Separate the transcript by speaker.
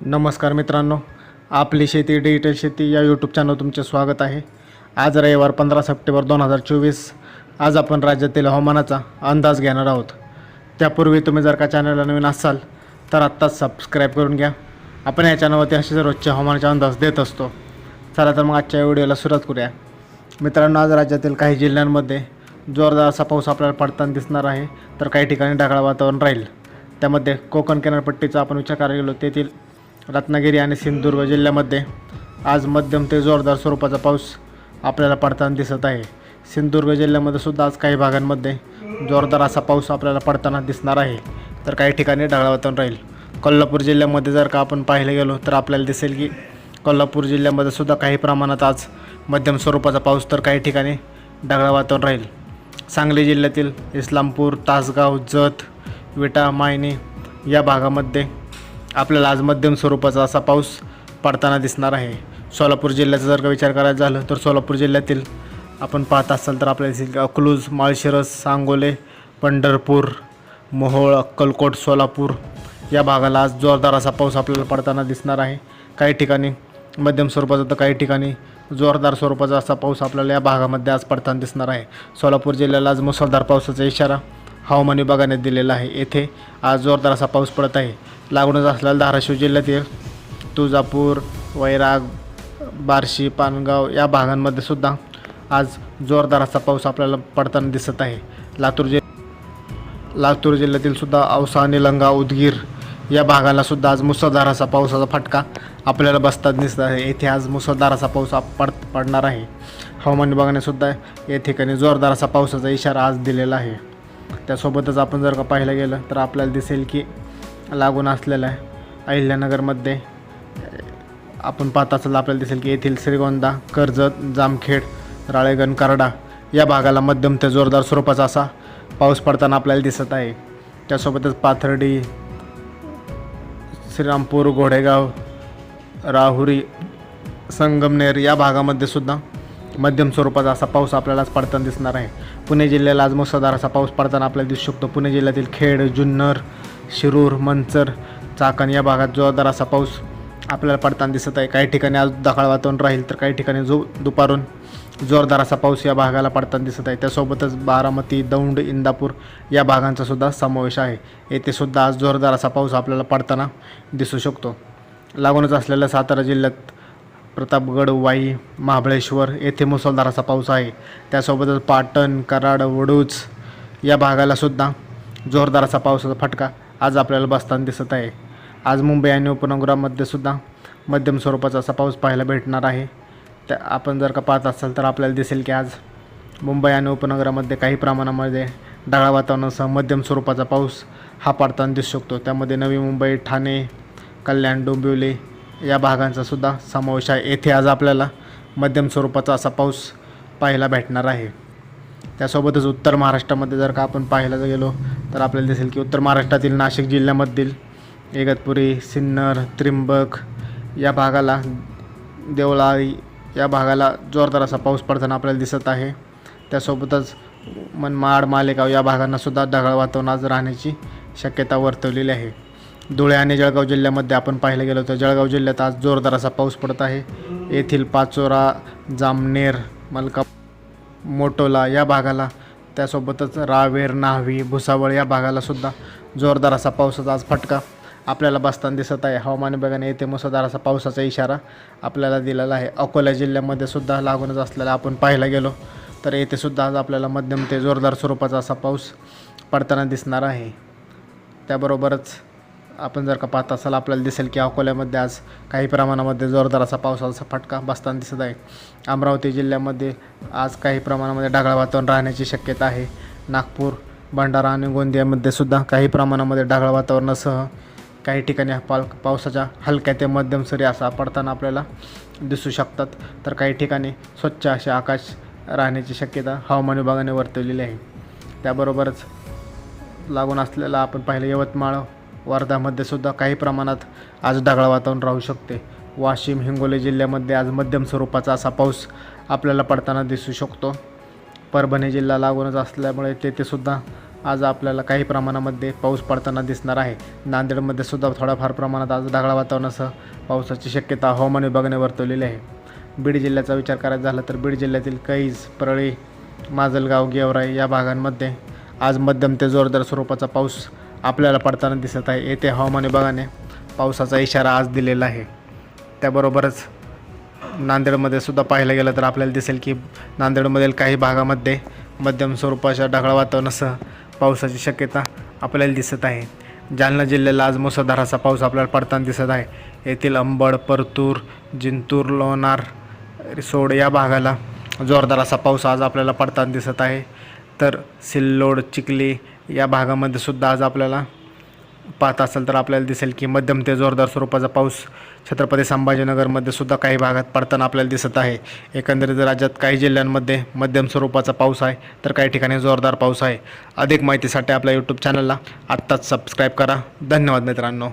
Speaker 1: नमस्कार मित्रांनो आपली शेती डिजिटल शेती या यूट्यूब चॅनल तुमचे स्वागत आहे. आज रविवार पंधरा सप्टेंबर दोन हजार चोवीस. आज आपण राज्यातील हवामानाचा अंदाज घेणार आहोत. त्यापूर्वी तुम्ही जर का चॅनलला नवीन असाल तर आत्ताच सबस्क्राईब करून घ्या. आपण या चॅनलवरती असे रोजच्या हवामानाचा अंदाज देत असतो. चला तर मग आजच्या व्हिडिओला सुरुवात करूया. मित्रांनो आज राज्यातील काही जिल्ह्यांमध्ये जोरदार असा पाऊस आपल्याला पडताना दिसणार आहे तर काही ठिकाणी ढगाळ वातावरण राहील. त्यामध्ये कोकण किनारपट्टीचा आपण विचार करायला गेलो तेथील रत्नागिरी आणि सिंधुदुर्ग जिल्ह्यामध्ये आज मध्यम ते जोरदार स्वरूपाचा पाऊस आपल्याला पडताना दिसत आहे. सिंधुदुर्ग जिल्ह्यामध्ये सुद्धा आज काही भागांमध्ये जोरदार असा पाऊस आपल्याला पडताना दिसणार आहे. तर काही ठिकाणी ढगाळ वातावरण राहील. कोल्हापूर जिल्ह्यामध्ये जर का आपण पाहायला गेलो तर आपल्याला दिसेल की कोल्हापूर जिल्ह्यामध्ये सुद्धा काही प्रमाणात आज मध्यम स्वरूपाचा पाऊस तर काही ठिकाणी ढगाळ वातावरण राहील. सांगली जिल्ह्यातील इस्लामपूर तासगाव जत विटा मायनी या भागामध्ये आपल्याला आज मध्यम स्वरूपाचा असा पाऊस पडताना दिसणार आहे. सोलापूर जिल्ह्याचा जर का विचार करायचा झालं तर सोलापूर जिल्ह्यातील आपण पाहत असाल तर आपल्याला दिसेल अकलूज माळशिरस सांगोले पंढरपूर मोहोळ अक्कलकोट सोलापूर या भागाला आज जोरदार असा पाऊस आपल्याला पडताना दिसणार आहे. काही ठिकाणी मध्यम स्वरूपाचा तर काही ठिकाणी जोरदार स्वरूपाचा असा पाऊस आपल्याला या भागामध्ये आज पडताना दिसणार आहे. सोलापूर जिल्ह्याला आज मुसळधार पावसाचा इशारा हवामान विभागाने दिलेला आहे. येथे आज जोरदार असा पाऊस पडत आहे. लागूनच असलेल्या धाराशिव जिल्ह्यातील तुळजापूर वैराग बार्शी पानगाव या भागांमध्ये सुद्धा आज जोरदार असा पाऊस आपल्याला पडताना दिसत आहे. लातूर जि लातूर जिल्ह्यातील सुद्धा औसा निलंगा उदगीर या भागाला सुद्धा आज मुसळधार असा पावसाचा फटका आपल्याला बसताना दिसत आहे. येथे आज मुसळधार असा पाऊस पड पडणार आहे. हवामान विभागाने सुद्धा या ठिकाणी जोरदार असा पावसाचा इशारा आज दिलेला आहे. त्यासोबतच आपण जर का पाहायला गेलं तर आपल्याला दिसेल की लागून असलेलं आहे अहिल्यानगरमध्ये. आपण पाहत असाल आपल्याला दिसेल की येथील श्रीगोंदा कर्जत जामखेड राळेगण करडा या भागाला मध्यम ते जोरदार स्वरूपाचा असा पाऊस पडताना आपल्याला दिसत आहे. त्यासोबतच पाथर्डी श्रीरामपूर घोडेगाव राहुरी संगमनेर या भागामध्ये सुद्धा मध्यम स्वरूपाचा असा पाऊस आपल्याला आज पडताना दिसणार आहे. पुणे जिल्ह्याला आज मुसळधार असा पाऊस पडताना आपल्याला दिसू शकतो. पुणे जिल्ह्यातील खेड जुन्नर शिरूर मंचर चाकण या भागात जोरदार असा पाऊस आपल्याला पडताना दिसत आहे. काही ठिकाणी आज दखाळ वातावरण राहील तर काही ठिकाणी जो दुपारून जोरदार असा पाऊस या भागाला पडताना दिसत आहे. त्यासोबतच बारामती दौंड इंदापूर या भागांचा सुद्धा समावेश आहे. येथे सुद्धा आज जोरदार असा पाऊस आपल्याला पडताना दिसू शकतो. लागूनच असलेल्या सातारा जिल्ह्यात प्रतापगड वाई महाबळेश्वर येथे मुसळधार असा पाऊस आहे. त्यासोबतच पाटण कराड वडूज या भागालासुद्धा जोरदार असा पावसाचा फटका आज आपल्याला बसताना दिसत आहे. आज मुंबई आणि उपनगरामध्ये सुद्धा मध्यम स्वरूपाचा असा पाऊस पाहायला भेटणार आहे. त्या आपण जर का पाहत असाल तर आपल्याला दिसेल की आज मुंबई आणि उपनगरामध्ये काही प्रमाणामध्ये ढगाळ वातावरणासह मध्यम स्वरूपाचा पाऊस हा पडताना दिसू शकतो. त्यामध्ये नवी मुंबई ठाणे कल्याण डोंबिवली या भागांचा सुद्धा समावेश आहे. येथे आज आपल्याला मध्यम स्वरूपाचा असा पाऊस पाहायला भेटणार आहे. त्यासोबतच उत्तर महाराष्ट्रामध्ये जर का आपण पाहायला गेलो तर आपल्याला दिसेल की उत्तर महाराष्ट्रातील नाशिक जिल्ह्यामधील इगतपुरी सिन्नर त्रिंबक या भागाला देवळाई या भागाला जोरदार असा पाऊस पडताना आपल्याला दिसत आहे. त्यासोबतच मनमाड मालेगाव या भागांनासुद्धा ढगाळ वातावरण आज राहण्याची शक्यता वर्तवलेली आहे. धुळे आणि जळगाव जिल्ह्यामध्ये आपण पाहायला गेलो तर जळगाव जिल्ह्यात आज जोरदार असा पाऊस पडत आहे. येथील पाचोरा जामनेर मलका मोटोला या भागाला त्यासोबतच रावेर न्हावी भुसावळ या भागालासुद्धा जोरदार असा पावसाचा आज फटका आपल्याला बसताना दिसत आहे. हवामान विभागाने येथे मुसळधार असा पावसाचा इशारा आपल्याला दिलेला आहे. अकोला जिल्ह्यामध्ये सुद्धा लागूनच असलेला आपण पाहायला गेलो तर येथे सुद्धा आज आपल्याला मध्यम ते जोरदार स्वरूपाचा असा पाऊस पडताना दिसणार आहे. त्याबरोबरच आपण जर का पाहत असाल आपल्याला दिसेल की अकोल्यामध्ये आज काही प्रमाणामध्ये जोरदार असा पावसाचा फटका बसताना दिसत आहे. अमरावती जिल्ह्यामध्ये आज काही प्रमाणामध्ये ढगाळ वातावरण राहण्याची शक्यता आहे. नागपूर भंडारा आणि गोंदियामध्ये सुद्धा काही प्रमाणामध्ये ढगाळ वातावरणासह काही ठिकाणी पाल पावसाच्या हलक्या ते मध्यम सरी असा पडताना आपल्याला दिसू शकतात. तर काही ठिकाणी स्वच्छ असे आकाश राहण्याची शक्यता हवामान विभागाने वर्तवलेली आहे. त्याबरोबरच लागून असलेला आपण पाहिलं यवतमाळ वर्धामध्ये सुद्धा काही प्रमाणात आज ढगाळ वातावरण राहू शकते. वाशिम हिंगोली जिल्ह्यामध्ये आज मध्यम स्वरूपाचा असा पाऊस आपल्याला पडताना दिसू शकतो. परभणी जिल्हा लागूनच असल्यामुळे तेथे सुद्धा आज आपल्याला काही प्रमाणामध्ये पाऊस पडताना दिसणार आहे. नांदेडमध्ये सुद्धा थोड्याफार प्रमाणात आज ढगाळ वातावरणासह पावसाची शक्यता हवामान विभागाने वर्तवलेली आहे. बीड जिल्ह्याचा विचार करायचा झाला तर बीड जिल्ह्यातील कैज परळी माजलगाव गेवराई या भागांमध्ये आज मध्यम ते जोरदार स्वरूपाचा पाऊस आपल्याला पडताना दिसत आहे. येथे हवामान विभागाने पावसाचा इशारा आज दिलेला आहे. त्याबरोबरच नांदेडमध्ये सुद्धा पाहायला गेलं तर आपल्याला दिसेल की नांदेडमधील काही भागामध्ये मध्यम स्वरूपाच्या ढगाळ वातावरणासह पावसाची शक्यता आपल्याला दिसत आहे. जालना जिल्ह्याला आज मुसळधाराचा पाऊस आपल्याला पडताना दिसत आहे. येथील अंबड परतूर जिंतूर लोणार रिसोड या भागाला जोरदार असा पाऊस आज आपल्याला पडताना दिसत आहे. तर सिल्लोड चिखली या भागामध्ये सुद्धा आज आपल्याला पाहत असाल तर आपल्याला दिसेल की मध्यम ते जोरदार स्वरूपाचा पाऊस छत्रपती संभाजीनगरमध्ये सुद्धा काही भागात पडताना आपल्याला दिसत आहे. एकंदरीत राज्यात काही जिल्ह्यांमध्ये मध्यम स्वरूपाचा पाऊस आहे तर काही ठिकाणी जोरदार पाऊस आहे. अधिक माहितीसाठी आपल्या यूट्यूब चॅनलला आत्ताच सबस्क्राईब करा. धन्यवाद मित्रांनो.